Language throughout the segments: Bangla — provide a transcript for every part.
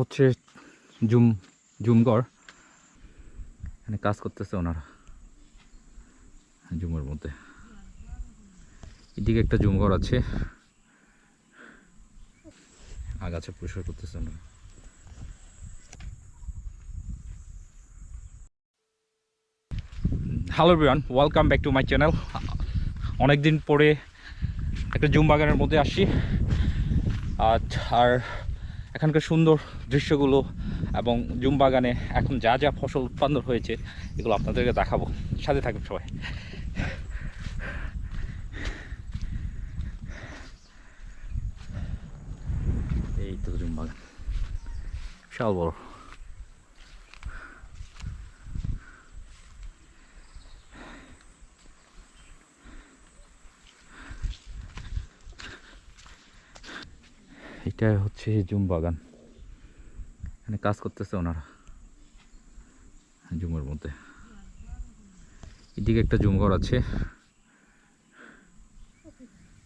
হচ্ছে জুম, জুমগড়। এখানে কাজ করতেছে ওনারা। জুমের মধ্যে। এদিকে একটা জুমঘর আছে। আগাছা পরিষ্কার করতেছে ওনারা। Hello Beant welcome back to my channel অনেকদিন পরে একটা জুম বাগানের মধ্যে আসি। আর আর এখানকার সুন্দর দৃশ্যগুলো এবং জুম বাগানে এখন যা যা ফসল উৎপাদন হয়েছে, এগুলো আপনাদেরকে দেখাবো। সাথে থাকবেন সবাই। এই তো জুম বাগান। বিশাল বড়। এটা হচ্ছে জুম বাগান। এখানে কাজ করতেছে ওনারা। জুমের মধ্যে। এদিকে একটা জুম ঘর আছে।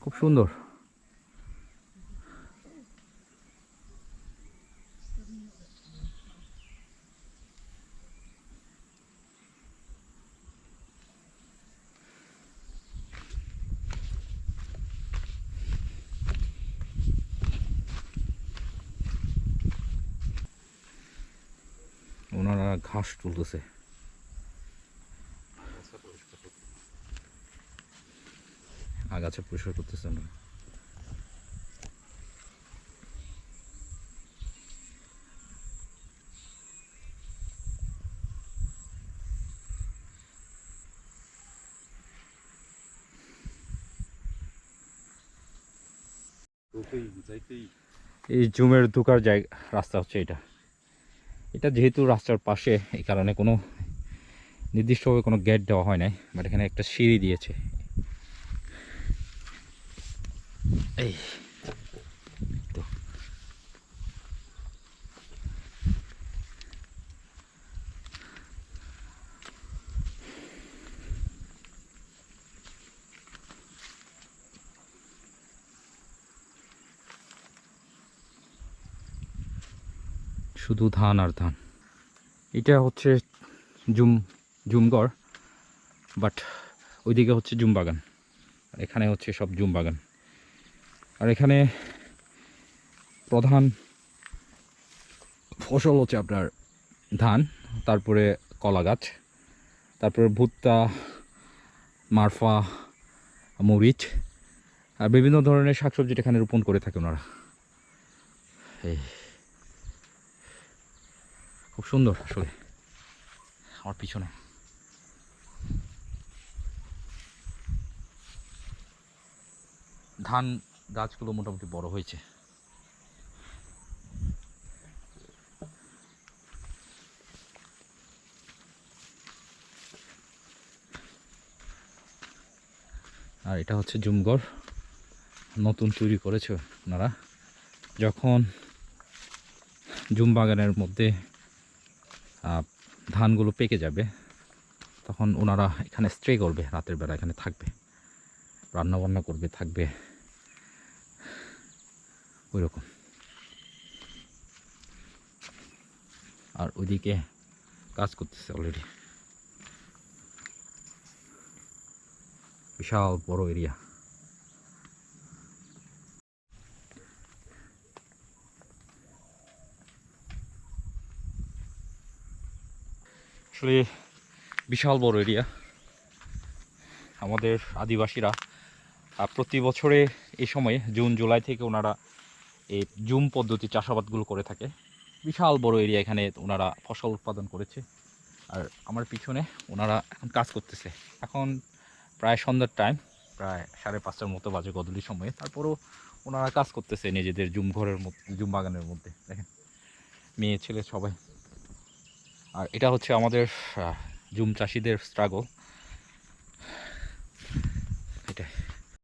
খুব সুন্দর ওনারা ঘাস তুলতেছে। আগাছা পরিষ্কার করতেছে না। এই জুমের ঢোকার জায়গা রাস্তা হচ্ছে এটা। এটা যেহেতু রাস্তার পাশে, এই কারণে কোনো নির্দিষ্টভাবে কোনো গেট দেওয়া হয় নাই বাট এখানে একটা সিঁড়ি দিয়েছে। এই। শুধু ধান আর ধান। এটা হচ্ছে জুম, জুমগড় বাট ওইদিকে হচ্ছে জুম বাগান। এখানে হচ্ছে সব জুম বাগান। আর এখানে প্রধান ফসল হচ্ছে আপনার ধান, তারপরে কলা গাছ, তারপরে ভুট্টা, মারফা, মরিচ, আর বিভিন্ন ধরনের শাকসবজি এখানে রোপণ করে থাকে ওনারা। এই। খুব সুন্দর। আসলে আমার পিছনে। ধান গাছগুলো মোটামুটি বড় হয়েছে। আর এটা হচ্ছে জুমগড় নতুন তৈরি করেছে ওনারা। যখন জুম বাগানের মধ্যে ধানগুলো পেকে যাবে, তখন ওনারা এখানে স্ট্রে করবে, রাতের বেলা এখানে থাকবে রান্না বান্না করবে, থাকবে। ওই রকম আর ওইদিকে কাজ করতেছে অলরেডি বিশাল বড় এরিয়া আসলে বিশাল বড় এরিয়া আমাদের আদিবাসীরা প্রতি বছরে এই সময়ে জুন, জুলাই থেকে ওনারা এই জুম পদ্ধতি চাষাবাদগুলো করে থাকে। বিশাল বড় এরিয়া এখানে ওনারা ফসল উৎপাদন করেছে। আর আমার পিছনে ওনারা এখন কাজ করতেছে। এখন প্রায় সন্ধ্যার টাইম প্রায় সাড়ে পাঁচটার মতো বাজে গদলি সময়ে। তারপরও ওনারা কাজ করতেছে নিজেদের জুম ঘরের মধ্যে, জুম বাগানের মধ্যে। দেখেন, মেয়ে, ছেলে সবাই। আর এটা হচ্ছে আমাদের জুম চাষিদের স্ট্রাগল